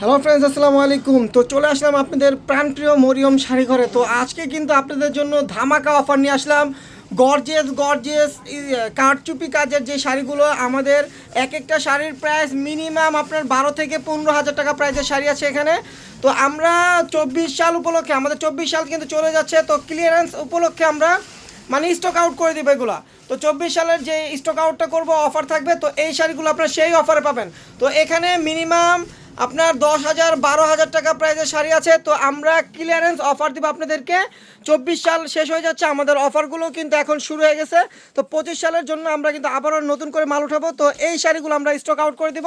Hello friends আসসালামু আলাইকুম। তো চলে আসলাম আপনাদের প্রাণপ্রিয় মরিয়ম শাড়ি ঘরে তো আজকে কিন্তু আপনাদের জন্য ধামাকা অফার নিয়ে আসলাম। গর্জেস গর্জেস কারচুপি কাজের যে শাড়িগুলো, আমাদের এক একটা শাড়ির প্রাইস মিনিমাম আপনার বারো থেকে পনেরো হাজার টাকা প্রাইসের শাড়ি আছে এখানে। তো আমরা চব্বিশ সাল উপলক্ষে, আমাদের চব্বিশ সাল কিন্তু চলে যাচ্ছে। তো ক্লিয়ারেন্স উপলক্ষে আমরা মানে স্টক আউট করে দেবো এগুলো। তো চব্বিশ সালের যে স্টক আউটটা করব অফার থাকবে, তো এই শাড়িগুলো আপনারা সেই অফারে পাবেন। তো এখানে মিনিমাম আপনার দশ হাজার, বারো হাজার টাকা প্রাইজের শাড়ি আছে। তো আমরা ক্লিয়ারেন্স অফার দিব আপনাদেরকে। চব্বিশ সাল শেষ হয়ে যাচ্ছে, আমাদের অফারগুলো কিন্তু এখন শুরু হয়ে গেছে। তো পঁচিশ সালের জন্য আমরা কিন্তু আবারও নতুন করে মাল উঠাবো। তো এই শাড়িগুলো আমরা স্টক আউট করে দিব।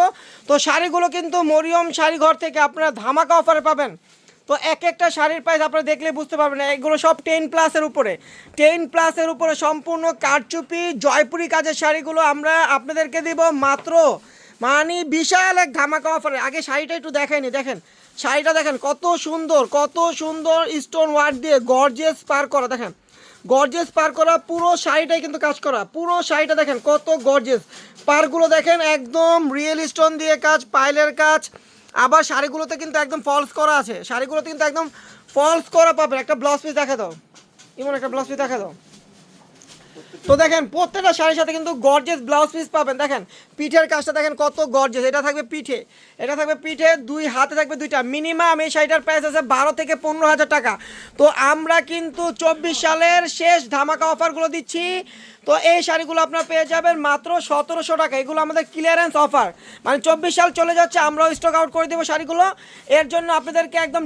তো শাড়িগুলো কিন্তু মরিয়ম শাড়ি ঘর থেকে আপনারা ধামাকা অফারে পাবেন। তো এক একটা শাড়ির প্রাইস আপনারা দেখলে বুঝতে পারবেন, এগুলো সব টেন প্লাসের উপরে। টেন প্লাসের উপরে সম্পূর্ণ কারচুপি, জয়পুরি কাজের শাড়িগুলো আমরা আপনাদেরকে দিব মাত্র মানে বিশাল এক ধামাকা অফারে আগে শাড়িটা একটু দেখাইনি, দেখেন। শাড়িটা দেখেন, কত সুন্দর কত সুন্দর স্টোন ওয়ার্ক দিয়ে গর্জেস পার করা, দেখেন। গর্জেস পার করা, পুরো শাড়িটাই কিন্তু কাজ করা। পুরো শাড়িটা দেখেন, কত গর্জেস পারগুলো দেখেন, একদম রিয়েল স্টোন দিয়ে কাজ, পাইলের কাজ। আবার শাড়িগুলোতে কিন্তু একদম ফলস করা আছে। শাড়িগুলোতে কিন্তু একদম ফলস করা পাবেন। একটা ব্লাউজ পিস দেখা দাও। এমন একটা ব্লাউজ পিস দেখা দাও। তো দেখেন, প্রত্যেকটা শাড়ির সাথে কিন্তু গর্জেস ব্লাউজ পিস পাবেন। দেখেন, পিঠের কাজটা দেখেন কত গর্জেস এটা থাকবে পিঠে। এটা থাকবে পিঠে, দুই হাতে থাকবে দুইটা। মিনিমাম এই শাড়িটার প্রাইস আছে বারো থেকে পনেরো হাজার টাকা। তো আমরা কিন্তু চব্বিশ সালের শেষ ধামাকা অফারগুলো দিচ্ছি। তো এই শাড়িগুলো আপনারা পেয়ে যাবেন মাত্র সতেরোশো টাকা। এগুলো আমাদের ক্লিয়ারেন্স অফার মানে চব্বিশ সাল চলে যাচ্ছে, আমরাও স্টক আউট করে দেবো শাড়িগুলো। এর জন্য আপনাদেরকে একদম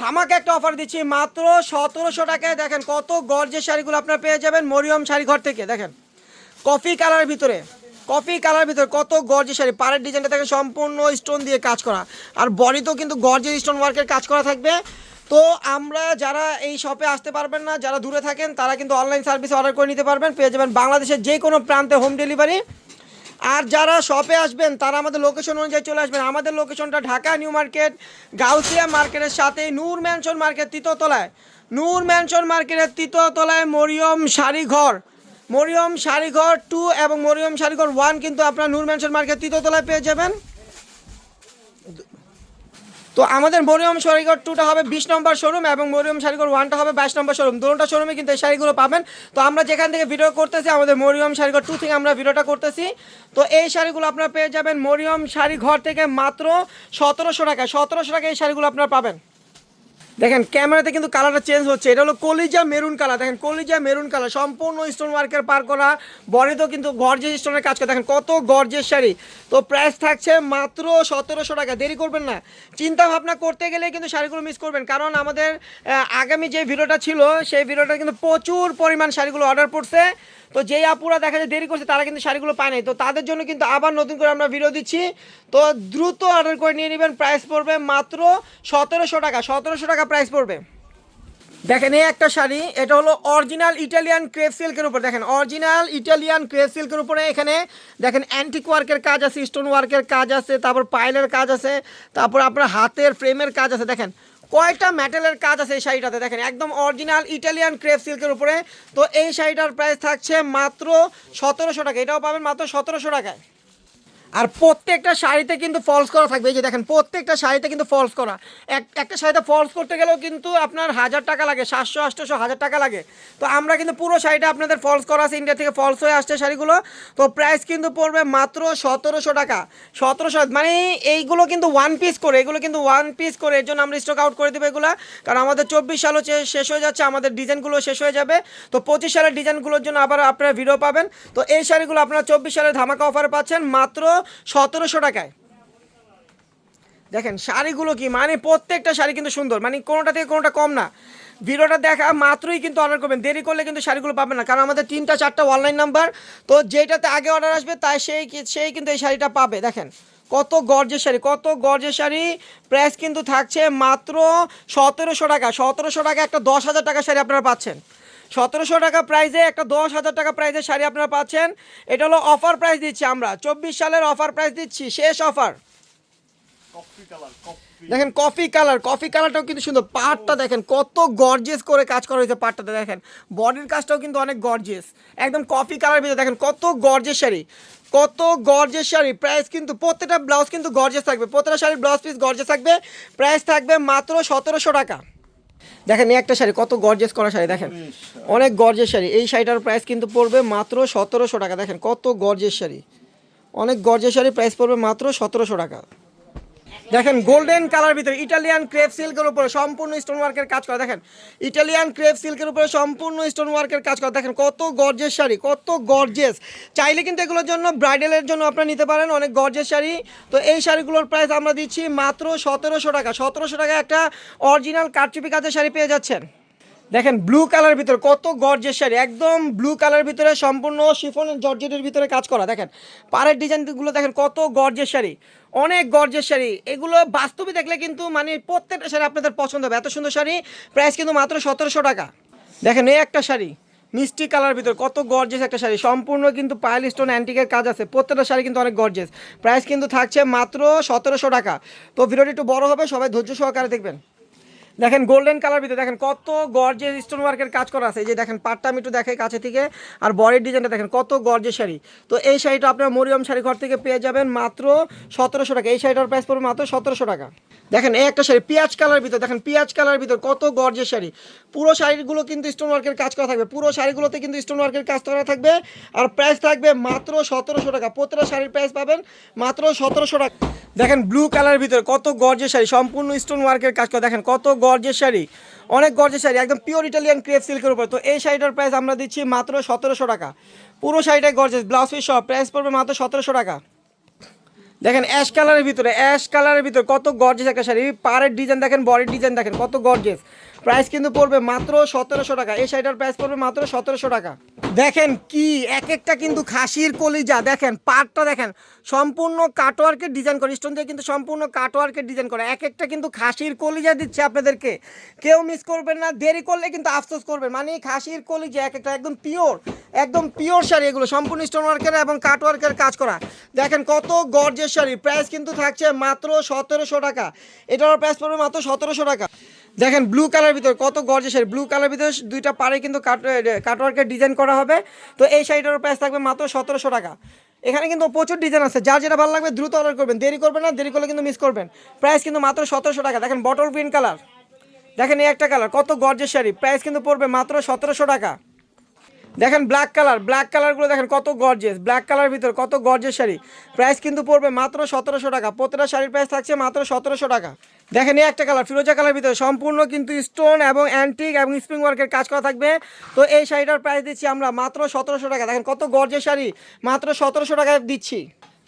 ধামাকা একটা অফার দিচ্ছি, মাত্র সতেরোশো টাকায় দেখেন কত গর্জের শাড়িগুলো আপনারা পেয়ে যাবেন মরিয়ম শাড়ি ঘর থেকে, দেখেন। কফি কালারের ভিতরে কফি কালার ভিতরে কত গর্জের শাড়ি, পাড়ের ডিজাইনটা থাকে সম্পূর্ণ স্টোন দিয়ে কাজ করা। আর বডিতেও কিন্তু গর্জের স্টোন ওয়ার্কের কাজ করা থাকবে। তো আমরা যারা এই শপে আসতে পারবেন না, যারা দূরে থাকেন, তারা কিন্তু অনলাইন সার্ভিসে অর্ডার করে নিতে পারবেন, পেয়ে যাবেন বাংলাদেশের যে কোনো প্রান্তে হোম ডেলিভারি আর যারা শপে আসবেন, তারা আমাদের লোকেশন অনুযায়ী চলে আসবেন। আমাদের লোকেশনটা ঢাকা নিউ মার্কেট, গাউসিয়া মার্কেটের সাথে নূর ম্যানশন মার্কেট তৃতীয়তলায় নূর ম্যানশন মার্কেটের তৃতীয়তলায় মরিয়ম শাড়িঘর। মরিয়ম শাড়িঘর টু এবং মরিয়ম শাড়িঘর ওয়ান কিন্তু আপনার নূর ম্যানশন মার্কেট তৃতীয়তলায় পেয়ে যাবেন। তো আমাদের মরিয়ম শাড়িঘর টুটা হবে বিশ নম্বর শোরুম এবং মরিয়ম শাড়িঘর ওয়ানটা হবে বাইশ নম্বর শোরুম দুটা শোরুমে কিন্তু এই শাড়িগুলো পাবেন। তো আমরা যেখান থেকে ভিডিও করতেছি, আমাদের মরিয়ম শাড়িঘর টু থেকে আমরা ভিডিওটা করতেছি। তো এই শাড়িগুলো আপনারা পেয়ে যাবেন মরিয়ম শাড়িঘর থেকে মাত্র সতেরোশো টাকা সতেরোশো টাকা এই শাড়িগুলো আপনারা পাবেন। দেখেন, ক্যামেরাতে কিন্তু কালারটা চেঞ্জ হচ্ছে। এটা হলো কলিজা মেরুন কালার দেখেন, কলিজা মেরুন কালার সম্পূর্ণ স্টোন ওয়ার্কের পার করা। বডিতেও কিন্তু গর্জেস স্টোনের কাজ করে। দেখেন, কত গর্জেস শাড়ি। তো প্রাইস থাকছে মাত্র সতেরোশো টাকা। দেরি করবেন না। চিন্তা ভাবনা করতে গেলে কিন্তু শাড়িগুলো মিস করবেন। কারণ আমাদের আগামী যে ভিডিওটা ছিল, সেই ভিডিওটা কিন্তু প্রচুর পরিমাণ শাড়িগুলো অর্ডার পড়ছে। তো যেই আপুরা দেখা যায় দেরি করছে, তারা কিন্তু শাড়িগুলো পায় নাই। তো তাদের জন্য কিন্তু আবার নতুন করে আমরা ভিডিও দিচ্ছি। তো দ্রুত অর্ডার করে নিয়ে নেবেন। প্রাইস পড়বে মাত্র সতেরোশো টাকা। সতেরোশো টাকা প্রাইস পড়বে? দেখেন, এই একটা শাড়ি, এটা হলো অরিজিনাল ইটালিয়ান ক্রেপ সিল্কের উপর। দেখেন অরিজিনাল ইটালিয়ান ক্রেপ সিল্কের উপরে এখানে, দেখেন অ্যান্টিক ওয়ার্কের কাজ আছে স্টোন ওয়ার্কের কাজ আছে, তারপর পাইলের কাজ আছে, তারপর আপনার হাতের ফ্রেমের কাজ আছে। দেখেন, কয়টা মেটালের কাজ আছে এই শাড়িটাতে? দেখেন, একদম অরিজিনাল ইটালিয়ান ক্রেপ সিল্কের উপরে। তো এই শাড়িটার প্রাইস থাকছে মাত্র সতেরোশো টাকা। এটাও পাবেন মাত্র সতেরোশো টাকায়। আর প্রত্যেকটা শাড়িতে কিন্তু ফলস করা থাকবে। এই যে দেখেন, প্রত্যেকটা শাড়িতে কিন্তু ফলস করা। এক, একটা শাড়িতে ফলস করতে গেলেও কিন্তু আপনার হাজার টাকা লাগে, সাতশো আটশোশো হাজার টাকা লাগে। তো আমরা কিন্তু পুরো শাড়িটা আপনাদের ফলস করা আছে ইন্ডিয়া থেকে ফলস হয়ে আসছে শাড়িগুলো। তো প্রাইস কিন্তু পড়বে মাত্র সতেরোশো টাকা। সতেরোশো মানে এইগুলো কিন্তু ওয়ান পিস করে, এগুলো কিন্তু ওয়ান পিস করে, এর জন্য আমরা স্টক আউট করে দেবো এগুলো। কারণ আমাদের চব্বিশ সালও শেষ হয়ে যাচ্ছে, আমাদের ডিজাইনগুলো শেষ হয়ে যাবে। তো পঁচিশ সালের ডিজাইনগুলোর জন্য আবার আপনারা ভিডিও পাবেন। তো এই শাড়িগুলো আপনারা চব্বিশ সালের ধামাকা অফারে পাচ্ছেন মাত্র সতেরোশো টাকায়। দেখেন, শাড়িগুলো কি? মানে প্রত্যেকটা শাড়ি কিন্তু সুন্দর। মানে কোনোটা থেকে কোনোটা কম না। ভিডিওটা দেখা মাত্রই কিন্তু অর্ডার করবেন। দেরি করলে কিন্তু শাড়িগুলো পাবেন না। কারণ আমাদের তিনটা, চারটা অনলাইন নাম্বার তো যেটাতে আগে অর্ডার আসবে, তাই সেই সেই কিন্তু এই শাড়িটা পাবে। দেখেন, কত গর্জের শাড়ি, কত গর্জের শাড়ি। প্রাইস কিন্তু থাকছে মাত্র সতেরোশো টাকা। সতেরোশো টাকা একটা দশ হাজার টাকা শাড়ি আপনারা পাচ্ছেন। সতেরোশো টাকা প্রাইজে একটা দশ হাজার টাকা প্রাইজের শাড়ি আপনারা পাচ্ছেন। এটা হলো অফার প্রাইস দিচ্ছি আমরা। চব্বিশ সালের অফার প্রাইস দিচ্ছি। শেষ অফার দেখেন কফি কালার কফি কালারটাও কিন্তু সুন্দর। পাটটা দেখেন কত গর্জেস করে কাজ করা হয়েছে পাটটাতে দেখেন। বডির কাজটাও কিন্তু অনেক গর্জেস একদম কফি কালার ভিতরে দেখেন কত গর্জিয়াস শাড়ি। কত গর্জিয়াস শাড়ি। প্রাইস কিন্তু প্রত্যেকটা ব্লাউজ কিন্তু গর্জিয়াস থাকবে। প্রত্যেকটা শাড়ির ব্লাউজ পিস গর্জিয়াস থাকবে। প্রাইস থাকবে মাত্র সতেরোশো টাকা। দেখেন এই একটা শাড়ি কত গর্জেস করা শাড়ি দেখেন। অনেক গর্জেস শাড়ি। এই শাড়িটার প্রাইস কিন্তু পড়বে মাত্র সতেরোশো টাকা। দেখেন কত গর্জেস শাড়ি। অনেক গর্জেস শাড়ি প্রাইস পড়বে মাত্র সতেরোশো টাকা। দেখেন গোল্ডেন কালার ভিতরে ইটালিয়ান ক্রেপ সিল্কের উপরে সম্পূর্ণ স্টোন ওয়ার্কের কাজ করা। দেখেন ইটালিয়ান ক্রেপ সিল্কের উপরে সম্পূর্ণ স্টোন ওয়ার্কের কাজ করা। দেখেন, কত গর্জেস শাড়ি, কত গর্জেস চাইলে কিন্তু এগুলোর জন্য ব্রাইডালের জন্য আপনারা নিতে পারেন, অনেক গর্জেস শাড়ি। তো এই শাড়িগুলোর প্রাইস আমরা দিচ্ছি মাত্র সতেরোশো টাকা। সতেরোশো টাকা একটা অরিজিনাল কারচুপি কাজের শাড়ি পেয়ে যাচ্ছেন। দেখেন ব্লু কালার ভিতরে কত গর্জের শাড়ি, একদম ব্লু কালার ভিতরে সম্পূর্ণ শিফন জর্জেটের ভিতরে কাজ করা। দেখেন, পাড়ের ডিজাইনগুলো দেখেন, কত গর্জের শাড়ি, অনেক গর্জের শাড়ি। এগুলো বাস্তবে দেখলে কিন্তু মানে প্রত্যেকটা শাড়ি আপনাদের পছন্দ হবে। এত সুন্দর শাড়ি প্রাইস কিন্তু মাত্র সতেরোশো টাকা। দেখেন, এই একটা শাড়ি, মিষ্টি কালার ভিতর কত গর্জেস একটা শাড়ি। সম্পূর্ণ কিন্তু পায়েল স্টোন অ্যান্টিকের কাজ আছে। প্রত্যেকটা শাড়ি কিন্তু অনেক গর্জেস প্রাইস কিন্তু থাকছে মাত্র সতেরোশো টাকা। তো ভিডিওটি একটু বড় হবে, সবাই ধৈর্য সহকারে দেখবেন। দেখেন গোল্ডেন কালার ভিতরে, দেখেন কত গর্জের স্টোন ওয়ার্কের কাজ করা আছে। এই যে দেখেন, পাটটা আমি একটু দেখাই কাছে থেকে। আর বডির ডিজাইনটা দেখেন, কত গর্জের শাড়ি। তো এই শাড়িটা আপনার মরিয়ম শাড়ি ঘর থেকে পেয়ে যাবেন মাত্র সতেরোশো টাকা। এই শাড়িটার প্রাইস পড়বে মাত্র সতেরোশো টাকা। দেখেন, এই একটা শাড়ি পেঁয়াজ কালার ভিতর, দেখেন, পেঁয়াজ কালার ভিতর কত গর্জেস শাড়ি। পুরো শাড়িগুলো কিন্তু স্টোন ওয়ার্কের কাজ করা থাকবে। পুরো শাড়িগুলোতে কিন্তু স্টোন ওয়ার্কের কাজ করা থাকবে। আর প্রাইস থাকবে মাত্র সতেরোশো টাকা। প্রত্যেকটা শাড়ির প্রাইস পাবেন মাত্র সতেরোশো টাকা। দেখেন ব্লু কালার ভিতরে কত গর্জেস শাড়ি, সম্পূর্ণ স্টোন ওয়ার্কের কাজ করা। দেখেন, কত গর্জেস শাড়ি। অনেক গর্জেস শাড়ি, একদম পিওর ইটালিয়ান ক্রেপ সিল্কের উপর। তো এই শাড়িটার প্রাইস আমরা দিচ্ছি মাত্র সতেরোশো টাকা। পুরো শাড়িটাই গর্জেস ব্লাউজ পিস সব প্রাইস পড়বে মাত্র সতেরোশো টাকা। দেখেন অ্যাশ কালারের ভিতরে অ্যাশ কালারের ভিতরে কত গর্জেস একটা শাড়ি। পাড়ের ডিজাইন দেখেন বডির ডিজাইন দেখেন, কত গর্জেস প্রাইস কিন্তু পড়বে মাত্র সতেরোশো টাকা। এই শাড়িটার প্রাইস পড়বে মাত্র সতেরোশো টাকা। দেখেন কি, এক একটা কিন্তু খাসির কলিজা, দেখেন পাটটা দেখেন, সম্পূর্ণ কাটওয়ার্কের ডিজাইন করে স্টোন দিয়ে কিন্তু সম্পূর্ণ কাটওয়ার্কের ডিজাইন করে। এক একটা কিন্তু খাসির কলিজা দিচ্ছে আপনাদেরকে। কেউ মিস করবেন না, দেরি করলে কিন্তু আফসোস করবেন। মানে খাসির কলিজা এক একটা একদম পিওর একদম পিওর শাড়ি এগুলো, সম্পূর্ণ স্টোন ওয়ার্কের এবং কাটওয়ার্কের কাজ করা। দেখেন কত গর্জের শাড়ি। প্রাইস কিন্তু থাকছে মাত্র সতেরোশো টাকা। এটার প্রাইস পড়বে মাত্র সতেরোশো টাকা। দেখেন ব্লু কালার ভিতর কত গর্জের শাড়ি। ব্লু কালার ভিতরে দুইটা পাড়ে কিন্তু কাট কাটওয়ার্কের ডিজাইন করা হবে। তো এই শাড়িটার প্রাইস থাকবে মাত্র সতেরোশো টাকা। এখানে কিন্তু প্রচুর ডিজাইন আছে। যার যেটা ভালো লাগবে দ্রুত অর্ডার করবেন। দেরি করবেন না, দেরি করলে কিন্তু মিস করবেন। প্রাইস কিন্তু মাত্র সতেরোশো টাকা। দেখেন বটল গ্রিন কালার দেখেন এই একটা কালার কত গর্জের শাড়ি। প্রাইস কিন্তু পড়বে মাত্র সতেরোশো টাকা। দেখেন ব্ল্যাক কালার ব্ল্যাক কালারগুলো দেখেন কত গর্জেস ব্ল্যাক কালার ভিতর কত গর্জেস শাড়ি। প্রাইস কিন্তু পড়বে মাত্র সতেরোশো টাকা, প্রতিটা শাড়ির প্রাইস থাকছে মাত্র সতেরোশো টাকা। দেখেন এই একটা কালার ফিরোজা কালার ভিতরে সম্পূর্ণ কিন্তু স্টোন এবং অ্যান্টিক এবং স্প্রিং ওয়ার্কের কাজ করা থাকবে। তো এই শাড়িটার প্রাইস দিচ্ছি আমরা মাত্র সতেরোশো টাকা। দেখেন কত গর্জেস শাড়ি, মাত্র সতেরোশো টাকায় দিচ্ছি।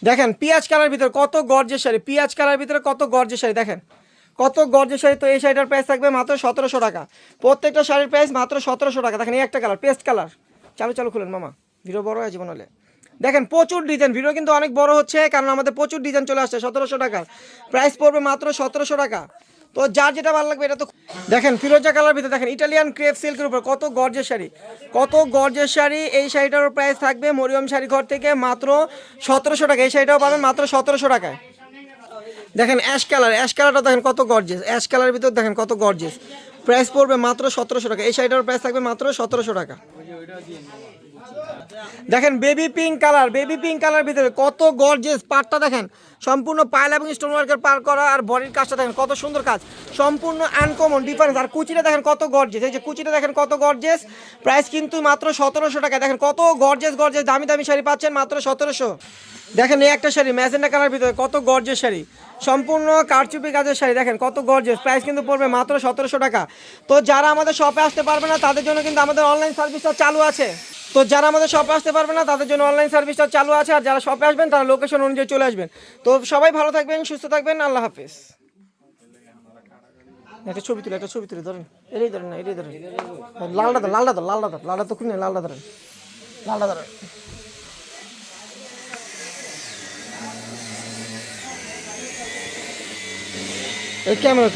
দেখেন পিঁয়াজ কালার ভিতরে কত গর্জেস শাড়ি, পিঁয়াজ কালার ভিতরে কত গর্জেস শাড়ি, দেখেন। কত গর্জেস শাড়ি, তো এই শাড়িটার প্রাইস থাকবে মাত্র সতেরোশো টাকা। প্রত্যেকটা শাড়ির প্রাইস মাত্র সতেরোশো টাকা। দেখেন এই একটা কালার পেস্ট কালার চালু চালু খুলেন, মামা। ভিডিও বড় হয়ে জীবন হলে। দেখেন, প্রচুর ডিজাইন ভিডিও কিন্তু অনেক বড় হচ্ছে, কারণ আমাদের প্রচুর ডিজাইন চলে আসছে, সতেরোশো টাকার। প্রাইস পড়বে মাত্র সতেরোশো টাকা। তো যার যেটা ভালো লাগবে, এটা তো দেখেন, ফিরোজা কালার ভিতরে দেখেন, ইটালিয়ান ক্রেপ সিল্কের উপর, কত গর্জের শাড়ি। কত গর্জের শাড়ি, এই শাড়িটার প্রাইস থাকবে মরিয়ম শাড়ি ঘর থেকে মাত্র সতেরোশো টাকা। এই শাড়িটাও পাবেন মাত্র সতেরোশো টাকায়। দেখেন অ্যাশ কালার অ্যাশ কালারটা দেখেন কত গর্জেস অ্যাশ কালারের ভিতর দেখেন কত গর্জেস প্রাইস পড়বে মাত্র সতেরোশো টাকা। এই শাড়িটার প্রাইস থাকবে মাত্র সতেরোশো টাকা। 有一点点。দেখেন baby pink colour baby pink colour ভিতরে কত গর্জেস পাটটা দেখেন। সম্পূর্ণ পাইল এবং স্টোন ওয়ার্কের পার করা আর বডির কাজটা দেখেন, কত সুন্দর কাজ। সম্পূর্ণ আনকমন ডিফারেন্স আর কুচিটা দেখেন, কত গর্জেস এই যে কুচিটা দেখেন, কত গর্জেস প্রাইস কিন্তু মাত্র সতেরোশো টাকা। দেখেন, কত গর্জেস গর্জেস দামি দামি শাড়ি পাচ্ছেন মাত্র সতেরোশো। দেখেন, এই একটা শাড়ি ম্যাজেন্ডা কালার ভিতরে কত গর্জেস শাড়ি। সম্পূর্ণ কারচুপি কাজের শাড়ি। দেখেন, কত গর্জেস প্রাইস কিন্তু পড়বে মাত্র সতেরোশো টাকা। তো যারা আমাদের শপে আসতে পারবে না, তাদের জন্য কিন্তু আমাদের অনলাইন সার্ভিসটা চালু আছে। তো যারা আমাদের শপে আসতে পারবে না, তাদের জন্য অনলাইন সার্ভিসটা চালু আছে। আর যারা শপে আসবেন, তারা লোকেশন অনুযায়ী চলে আসবেন। তো সবাই ভালো থাকবেন, সুস্থ থাকবেন, আল্লাহ হাফিজ। একটা ছবি তুলে, একটা ছবি তুলে, ধরেন। এটাই ধরেন না এটাই ধরেন। লালটা ধর লালটা ধর লালটা ধর, লালটা তো খুলে লালটা ধরেন। লালটা ধরেন এই ক্যামেরা